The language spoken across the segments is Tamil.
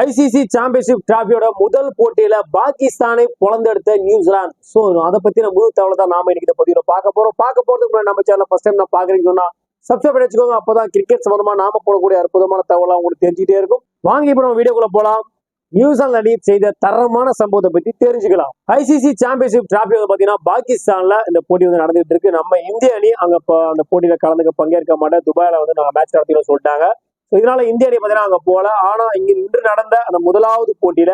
ஐசிசி சாம்பியன்ஷிப் டிராபியோட முதல் போட்டியில பாகிஸ்தானை புலந்தெடுத்த நியூசிலாந்து. சோ அதை பத்தின முழு தகவலை தான் நாம இன்னைக்கு இந்த பார்க்க போறோம். பார்க்க போறதுக்கு முன்னாடி நம்ம சேனல் ஃபர்ஸ்ட் டைம் நான் பாக்குறீங்கன்னா சப்ஸ்கிரைப் பண்ணி வச்சுக்கோங்க. அப்பதான் கிரிக்கெட் சம்பந்தமா நாம போடக்கூடிய அற்புதமான தகவலாம் உங்களுக்கு தெரிஞ்சுட்டே இருக்கும். வாங்கி இப்போ நம்ம வீடியோக்குள்ள போலாம். நியூசிலாந்து அணி செய்த தரமான சம்பவத்தை பத்தி தெரிஞ்சுக்கலாம். ஐசிசி சாம்பியன்ஷிப் டிராபி வந்து பாத்தீங்கன்னா பாகிஸ்தான்ல இந்த போட்டி வந்து நடந்துட்டு இருக்கு. நம்ம இந்திய அணி அங்க அந்த போட்டியில கலந்துக்க பங்கேற்க மாட்டேன். துபாயில வந்து நாங்க மேட்ச் நடத்தினோம் சொல்லிட்டாங்க. ஸோ இதனால இந்திய அணி பார்த்தீங்கன்னா அங்கே போகல. ஆனால் இங்கே இன்று நடந்த அந்த முதலாவது போட்டியில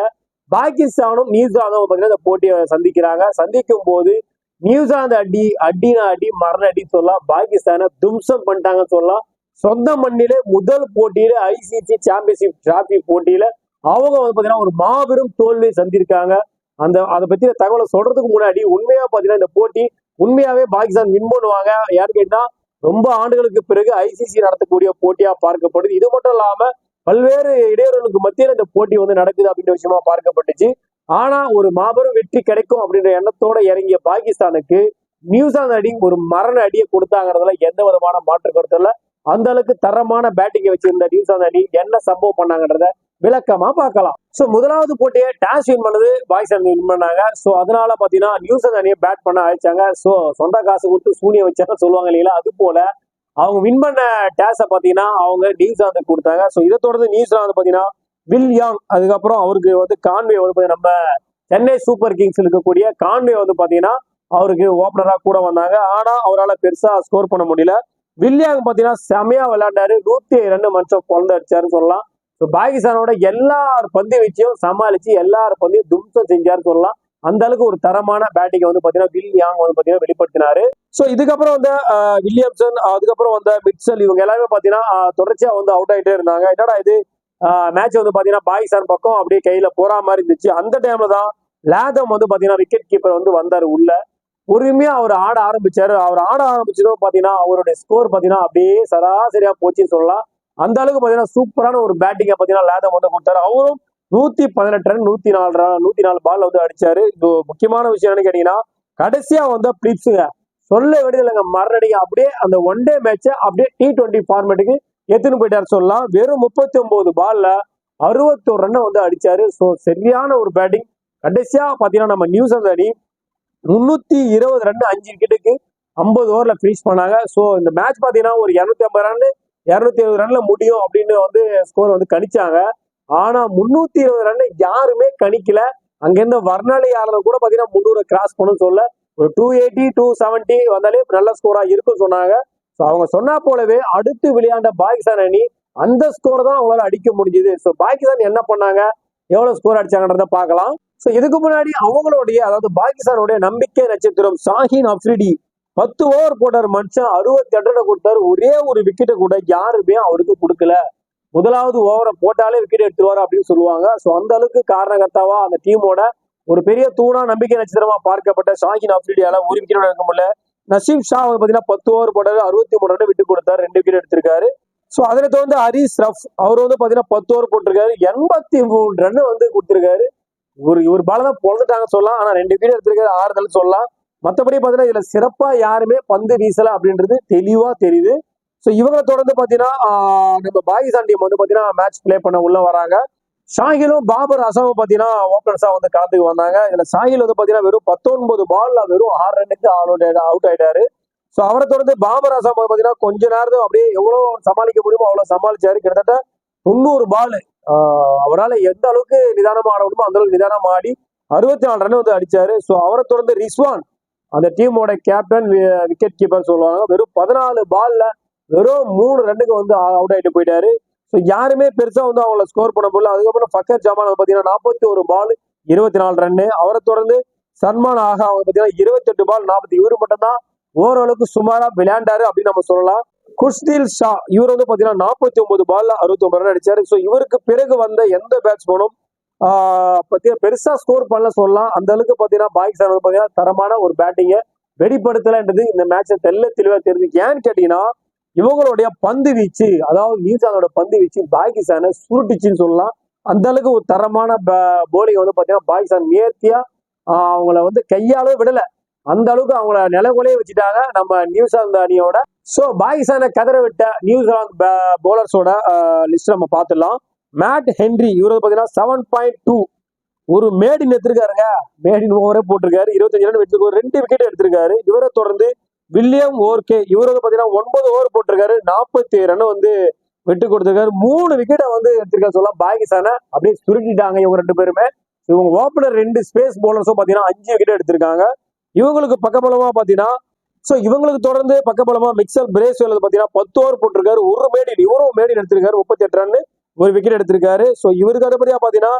பாகிஸ்தானும் நியூசிலாந்தும் பார்த்தீங்கன்னா இந்த போட்டியை சந்திக்கிறாங்க. சந்திக்கும் போது நியூசிலாந்து அடி அடினா அடி மரண அடி சொல்லலாம் பாகிஸ்தானை தும்சம் பண்ணிட்டாங்கன்னு சொல்லலாம் சொந்த மண்ணிலே முதல் போட்டியில ஐசிசி சாம்பியன்ஷிப் டிராபி போட்டியில அவங்க வந்து பார்த்தீங்கன்னா ஒரு மாபெரும் தோல்வியை சந்திருக்காங்க. அந்த அதை பத்தின தகவலை சொல்றதுக்கு முன்னாடி உண்மையா பாத்தீங்கன்னா இந்த போட்டி உண்மையாவே பாகிஸ்தான் வின் பண்ணுவாங்க. யாரு கேட்டா ரொம்ப ஆண்டுகளுக்கு பிறகு ஐசிசி நடத்தக்கூடிய போட்டியா பார்க்கப்படுது. இது மட்டும் இல்லாம பல்வேறு இடையூறுகளுக்கு மத்தியில் இந்த போட்டி வந்து நடக்குது அப்படின்ற விஷயமா பார்க்கப்பட்டுச்சு. ஆனா ஒரு மாபெரும் வெற்றி கிடைக்கும் அப்படின்ற எண்ணத்தோட இறங்கிய பாகிஸ்தானுக்கு நியூசிலாந்து அடி ஒரு மரண அடியை கொடுத்தாங்கிறதுல எந்த விதமான மாற்று கருத்து இல்லை. அந்த அளவுக்கு தரமான பேட்டிங்கை வச்சிருந்த நியூசிலாந்து அணி என்ன சம்பவம் பண்ணாங்கன்றத விளக்கமா பார்க்கலாம். ஸோ முதலாவது போட்டியை டாஸ் வின் பண்ணது பாய்ஸ் பாகிஸ்தான் வின் பண்ணாங்க. ஸோ அதனால பாத்தீங்கன்னா நியூசிலாந்து அணியை பேட் பண்ண அழைச்சாங்க ஸோ சொந்த காசு கொடுத்து சூனியம் வச்சாங்க சொல்லுவாங்க இல்லைங்களா? அது போல அவங்க வின் பண்ண டேஸை பாத்தீங்கன்னா அவங்க நியூசிலாந்து கொடுத்தாங்க. ஸோ இதை தொடர்ந்து நியூசிலாந்து பாத்தீங்கன்னா வில் யாங் அதுக்கப்புறம் அவருக்கு வந்து கான்வே வந்து நம்ம சென்னை சூப்பர் கிங்ஸ் இருக்கக்கூடிய கான்வே வந்து பாத்தீங்கன்னா அவருக்கு ஓப்பனரா கூட வந்தாங்க. ஆனா அவரால் பெருசா ஸ்கோர் பண்ண முடியல. வில்லியாங் பாத்தீங்கன்னா செமையா விளையாண்டாரு. நூத்தி ரெண்டு மனுஷன் குழந்தை அடிச்சாருன்னு சொல்லலாம். ஸோ பாகிஸ்தானோட எல்லார் பந்து வீச்சையும் சமாளிச்சு எல்லார் பந்தையும் தும்சம் செஞ்சாருன்னு சொல்லலாம். அந்த அளவுக்கு ஒரு தரமான பேட்டிங் வந்து பாத்தீங்கன்னா வில் யாங் வந்து பாத்தீங்கன்னா வெளிப்படுத்தினாரு. ஸோ இதுக்கப்புறம் வந்து வில்லியம்சன் அதுக்கப்புறம் வந்த மிட்சல் இவங்க எல்லாருமே பாத்தீங்கன்னா தொடர்ச்சியாக தொடர்ச்சியா வந்து அவுட் ஆயிட்டே இருந்தாங்க. என்னடா இது? மேட்ச் வந்து பாத்தீங்கன்னா பாகிஸ்தான் பக்கம் அப்படியே கையில போற மாதிரி இருந்துச்சு. அந்த டைம்ல தான் லேதம் வந்து பாத்தீங்கன்னா விக்கெட் கீப்பர் வந்து வந்தாரு உள்ள. பொறுமையா அவர் ஆட ஆரம்பிச்சாரு. அவர் ஆட ஆரம்பிச்சதும் பாத்தீங்கன்னா அவருடைய ஸ்கோர் பாத்தீங்கன்னா அப்படியே சராசரியா போச்சுன்னு சொல்லலாம். அந்த அளவுக்கு பாத்தீங்கன்னா சூப்பரான ஒரு பேட்டிங்கை பாத்தீங்கன்னா லேதம் வந்து கொடுத்தாரு. அவரும் நூத்தி பதினெட்டு ரன் நூத்தி நாலு ரன் நூத்தி நாலு பால் வந்து அடிச்சாரு. இது முக்கியமான விஷயம் என்னன்னு கேட்டீங்கன்னா கடைசியா வந்த பிளிப்ஸுங்க சொல்ல விடுதலைங்க மரணடிங்க அப்படியே அந்த ஒன் டே மேட்சை அப்படியே டி டுவெண்ட்டி ஃபார்மேட்டுக்கு எடுத்துன்னு போயிட்டாரு சொல்லலாம். வெறும் முப்பத்தி ஒன்பது பால்ல அறுபத்தோரு ரன்னை வந்து அடிச்சாரு. ஸோ சரியான ஒரு பேட்டிங் கடைசியா பாத்தீங்கன்னா நம்ம நியூசிலாந்து அணி முன்னூத்தி இருபது ரன் அஞ்சு விக்கெட்டுக்கு ஐம்பது ஓவர்ல ஃபினிஷ் பண்ணாங்க. ஸோ இந்த மேட்ச் பாத்தீங்கன்னா ஒரு இரநூத்தி ஐம்பது ரன் இரநூத்தி இருபது ரன்ல முடியும் அப்படின்னு வந்து ஸ்கோர் வந்து கணிச்சாங்க. ஆனா முன்னூத்தி இருபது ரன் யாருமே கணிக்கல. அங்கிருந்த வர்ணாலையாளர் கூட பாத்தீங்கன்னா முந்நூறு கிராஸ் பண்ணும் சொல்ல ஒரு டூ எயிட்டி டூ செவன்ட்டி வந்தாலே நல்ல ஸ்கோரா இருக்குன்னு சொன்னாங்க. ஸோ அவங்க சொன்னா போலவே அடுத்து விளையாண்ட பாகிஸ்தான் அணி அந்த ஸ்கோர் தான் அவங்களால அடிக்க முடிஞ்சது. ஸோ பாகிஸ்தான் என்ன பண்ணாங்க? எவ்வளவு ஸ்கோர் அடிச்சாங்கன்றத பார்க்கலாம். ஸோ இதுக்கு முன்னாடி அவங்களுடைய அதாவது பாகிஸ்தானுடைய நம்பிக்கை நட்சத்திரம் ஷாஹின் அப்ரிடி பத்து ஓவர் போட்டார் மனுஷன் அறுபத்தி எட்டு கொடுத்தாரு. ஒரே ஒரு விக்கெட்டை கூட யாருமே அவருக்கு கொடுக்கல. முதலாவது ஓவரை போட்டாலே விக்கெட் எடுத்துருவாரு அப்படின்னு சொல்லுவாங்க. ஸோ அந்த அளவுக்கு காரணகர்த்தாவா அந்த டீமோட ஒரு பெரிய தூணா நம்பிக்கை நட்சத்திரமா பார்க்கப்பட்ட ஷாகின் அப்ரிடியால ஒரு விக்கெட் எடுக்க முடியல. நசீம் ஷா வந்து பாத்தீங்கன்னா பத்து ஓவர் போட்டாரு அறுபத்தி மூணு ரன் விட்டு கொடுத்தாரு ரெண்டு விக்கெட் எடுத்திருக்காரு. ஸோ அதனை தகுந்த ஹரிஸ் ரஃப் அவர் வந்து பாத்தீங்கன்னா பத்து ஓவர் போட்டிருக்காரு எண்பத்தி மூணு ரன் வந்து கொடுத்துருக்காரு. ஒரு ஒரு பால தான் பொழுதுட்டாங்க சொல்லலாம் ஆனால் ரெண்டு விக்கெட் எடுத்திருக்காரு ஆறுதல் சொல்லலாம். மற்றபடி பார்த்தீங்கன்னா இதுல சிறப்பா யாருமே பந்து வீசல அப்படின்றது தெளிவா தெரியுது. ஸோ இவங்களை தொடர்ந்து பார்த்தீங்கன்னா நம்ம பாகிஸ்தான் டீம் வந்து பார்த்தீங்கன்னா மேட்ச் ப்ளே பண்ண உள்ள வராங்க. ஷாகிலும் பாபர் அசாமும் பார்த்தீங்கன்னா ஓப்பனர்ஸாக வந்து கலந்துக்கு வந்தாங்க. இதில் ஷாகில் வந்து பார்த்தீங்கன்னா வெறும் பத்தொன்பது பால்ல வெறும் ஆறு ரன்னுக்கு அவுட் அவுட் ஆயிட்டாரு. ஸோ அவரை தொடர்ந்து பாபர் அசாம் வந்து கொஞ்ச நேரத்துக்கு அப்படியே எவ்வளோ சமாளிக்க முடியுமோ அவ்வளோ சமாளிச்சாரு. கிட்டத்தட்ட தொண்ணூறு பால் அவரால் எந்த அளவுக்கு நிதானமாக ஆட முடியுமோ அந்த அளவுக்கு நிதானம் ஆடி அறுபத்தி நாலு ரன் வந்து அடிச்சாரு. ஸோ அவரை தொடர்ந்து ரிஸ்வான் அந்த டீமோட கேப்டன் விக்கெட் கீப்பர் சொல்லுவாங்க. வெறும் பதினாலு பால்ல வெறும் மூணு ரன்னுக்கு வந்து அவுட் ஆகிட்டு போயிட்டாரு. ஸோ யாருமே பெருசா வந்து அவங்கள ஸ்கோர் பண்ண முடியல. அதுக்கப்புறம் ஃபக்கர் ஜமான் பார்த்தீங்கன்னா நாற்பத்தி ஒரு பால் இருபத்தி நாலு ரன்னு அவரை தொடர்ந்து சல்மான் ஆகா அவங்க பார்த்தீங்கன்னா இருபத்தெட்டு பால் நாற்பத்தி இவரு மட்டும்தான் ஓரளவுக்கு சுமாரா விளையாண்டாரு அப்படின்னு நம்ம சொல்லலாம். குஷ்தீல் ஷா இவர் வந்து பார்த்தீங்கன்னா நாற்பத்தி ஒன்பது பால்ல அறுபத்தி ஒன்பது ரன் அடிச்சாரு. ஸோ இவருக்கு பிறகு வந்த எந்த பேட்ஸ்மேனும் பார்த்தீங்கன்னா பெருசா ஸ்கோர் பண்ணல சொல்லலாம். அந்த அளவுக்கு பாத்தீங்கன்னா பாகிஸ்தான் வந்து தரமான ஒரு பேட்டிங்கை வெளிப்படுத்தலன்றது இந்த மேட்சை தெல்ல தெளிவா தெரிஞ்சு ஏன்னு கேட்டீங்கன்னா இவங்களுடைய பந்து வீச்சு அதாவது நியூசிலாந்தோட பந்து வீச்சு பாகிஸ்தானை சுருட்டுச்சுன்னு சொல்லலாம். அந்த அளவுக்கு ஒரு தரமான போலிங் வந்து பாத்தீங்கன்னா பாகிஸ்தான் நேர்த்தியா அவங்கள வந்து கையாலே விடல. அந்த அளவுக்கு அவங்கள நிலகுலையே வச்சுட்டாங்க நம்ம நியூசிலாந்து அணியோட. ஸோ பாகிஸ்தானை கதற விட்ட நியூசிலாந்து போலர்ஸோட லிஸ்ட் நம்ம பார்த்துடலாம். மேட் ஹென்ரி இவர் பார்த்தீங்கன்னா பாத்தீங்கன்னா செவன் பாயிண்ட் டூ ஒரு மேடின் எடுத்திருக்காருங்க. மேடின் ஓவரே போட்டிருக்காரு. இருபத்தஞ்சு ரன் வச்சிருக்காரு ரெண்டு விக்கெட் எடுத்திருக்காரு. இவரை தொடர்ந்து வில்லியம் ஓர்கே இவர் வந்து பாத்தீங்கன்னா ஒன்பது ஓவர் போட்டிருக்காரு. நாற்பத்தி ரன் வந்து விட்டு கொடுத்திருக்காரு. மூணு விக்கெட்டை வந்து எடுத்திருக்காரு சொல்லலாம். பாகிஸ்தானை அப்படியே சுருட்டிட்டாங்க இவங்க ரெண்டு பேருமே. இவங்க ஓப்பனர் ரெண்டு ஸ்பேஸ் போலர்ஸும் பாத்தீங்கன்னா அஞ்சு விக்கெட் எடுத்திருக்காங்க. இவங்களுக்கு பக்கபலமா பாத்தீங்கன்னா ஸோ இவங்களுக்கு தொடர்ந்து பக்கபலமா மிக்சல் பிரேஸ்வெல் பாத்தீங்கன்னா பத்து ஓவர் போட்டிருக்காரு. ஒரு மேடின் இவரும் மேடின் எடுத்திருக்காரு. முப்பத்தி எட்டு ரன் ஒரு விக்கெட் எடுத்திருக்காரு. ஸோ இவருக்கு அடுத்தபடியா பாத்தீங்கன்னா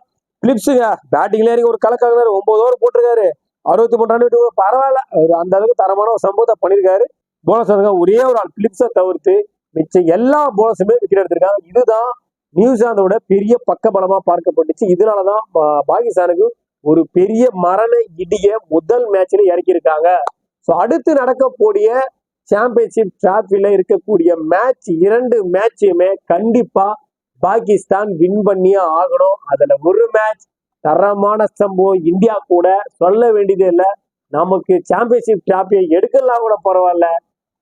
பிலிப்ஸுங்க பேட்டிங்ல இறங்கி ஒரு கலக்காங்க ஒன்பது ஓவர் போட்டிருக்காரு. அறுபத்தி மூணு ரன் விட்டு பரவாயில்ல. அவர் அந்த அளவுக்கு தரமான ஒரு சம்பவத்தை பண்ணியிருக்காரு. போனஸ் ஒரே ஒரு ஆள் பிலிப்ஸை தவிர்த்து மிச்ச எல்லா போனஸுமே விக்கெட் எடுத்திருக்காங்க இதுதான் நியூசிலாந்தோட பெரிய பக்கபலமா பார்க்கப்பட்டுச்சு. இதனாலதான் பாகிஸ்தானுக்கு ஒரு பெரிய மரண இடிய முதல் மேட்ச்ல இறக்கியிருக்காங்க. ஸோ அடுத்து நடக்கக்கூடிய சாம்பியன்ஷிப் டிராஃபில இருக்கக்கூடிய மேட்ச் இரண்டு மேட்சுமே கண்டிப்பா பாகிஸ்தான் வின் பண்ணியே ஆகணும். அதுல ஒரு மேட்ச் தரமான சம்பவம் இந்தியா கூட சொல்ல வேண்டியதே இல்லை. நமக்கு சாம்பியன்ஷிப் டிராபியை எடுக்கலாம் கூட பரவாயில்ல.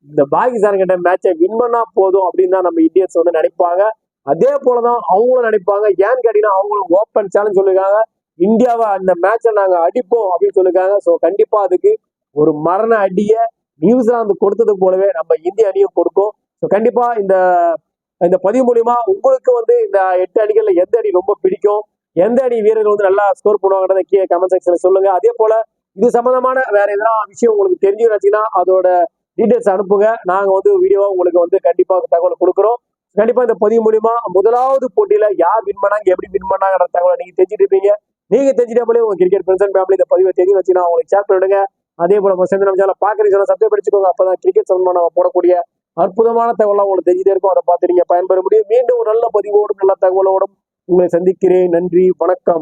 இந்த பாகிஸ்தான் கிட்ட மேட்சை வின் பண்ணா போதும் அப்படின்னு தான் நம்ம இந்தியன்ஸ் வந்து நினைப்பாங்க. அதே போலதான் அவங்களும் நினைப்பாங்க. ஏன்னு கேட்டீங்கன்னா அவங்களும் ஓப்பன் சேலஞ்ச் சொல்லிருக்காங்க இந்தியாவை அந்த மேட்சை நாங்க அடிப்போம் அப்படின்னு சொல்லிருக்காங்க ஸோ கண்டிப்பா அதுக்கு ஒரு மரண அடியை நியூசிலாந்து கொடுத்தது போலவே நம்ம இந்திய அணியும் கொடுக்கும். ஸோ கண்டிப்பா இந்த இந்த பதிவு மூலியமா உங்களுக்கு வந்து இந்த எட்டு அணிகள்ல எந்த அணி ரொம்ப பிடிக்கும்? எந்த அணி வீரர்கள் வந்து நல்லா ஸ்கோர் பண்ணுவாங்கன்றத கீழே கமெண்ட் செக்ஷன்ல சொல்லுங்க. அதே போல இது சம்பந்தமான வேற எதனா விஷயம் உங்களுக்கு தெரிஞ்சுன்னு அதோட டீட்டெயில்ஸ் அனுப்புங்க. நாங்க வந்து வீடியோவா உங்களுக்கு வந்து கண்டிப்பா தகவல் கொடுக்குறோம். கண்டிப்பா இந்த பதிவு மூலியமா முதலாவது போட்டியில யார் வின் பண்ணாங்க எப்படி வின் பண்ணாங்கன்ற தகவலை நீங்க தெரிஞ்சுட்டு இருப்பீங்க. நீங்க தெரிஞ்சிட்டாமலே உங்க கிரிக்கெட் ஃப்ரெண்ட்ஸ் அண்ட் ஃபேமிலி இந்த பதிவை தெரிஞ்சு வச்சுன்னா அவங்களுக்கு ஷேர் பண்ணிடுங்க. அதே போல சேர்ந்து நம்ம சேனல் பாக்குறீங்க சப்ஸ்கிரைப் படிச்சுக்கோங்க அப்பதான் கிரிக்கெட் சம்பந்தமா நம்ம போடக்கூடிய அற்புதமான தகவலாம் உங்களுக்கு தெரிஞ்சுட்டே இருக்கும். அதை பார்த்து நீங்க பயன்பெற முடியும். மீண்டும் ஒரு நல்ல பதிவோடும் நல்ல தகவலோடும் உங்களை சந்திக்கிறேன். நன்றி. வணக்கம்.